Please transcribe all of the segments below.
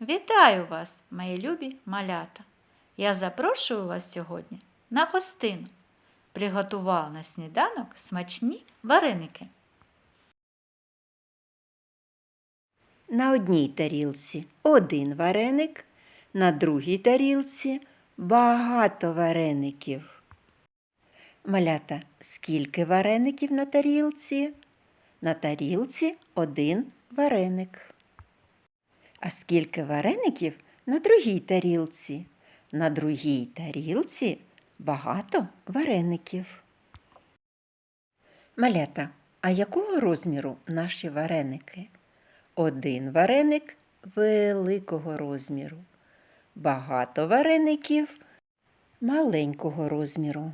Вітаю вас, мої любі малята! Я запрошую вас сьогодні на гостину. Приготував на сніданок смачні вареники. На одній тарілці один вареник, на другій тарілці багато вареників. Малята, скільки вареників на тарілці? На тарілці один вареник. А скільки вареників на другій тарілці? На другій тарілці багато вареників. Малята, а якого розміру наші вареники? Один вареник великого розміру, багато вареників маленького розміру.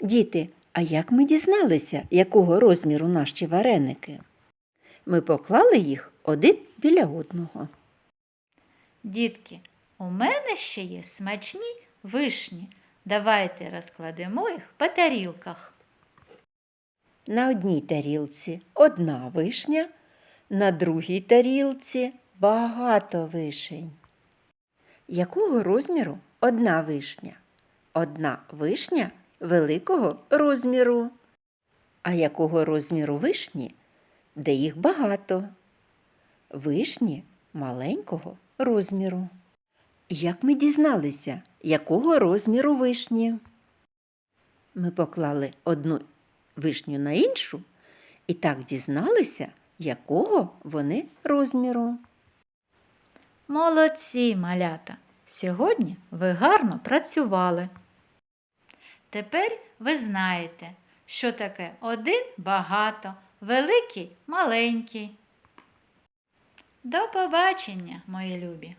Діти, а як ми дізналися, якого розміру наші вареники? Ми поклали їх один біля одного. Дітки, у мене ще є смачні вишні. Давайте розкладемо їх по тарілках. На одній тарілці одна вишня, на другій тарілці багато вишень. Якого розміру одна вишня? Одна вишня великого розміру. А якого розміру вишні, де їх багато? Вишні маленького розміру. Як ми дізналися, якого розміру вишні? Ми поклали одну вишню на іншу і так дізналися, якого вони розміру. Молодці, малята! Сьогодні ви гарно працювали. Тепер ви знаєте, що таке один багато, великий маленький. До побачення, мої любі!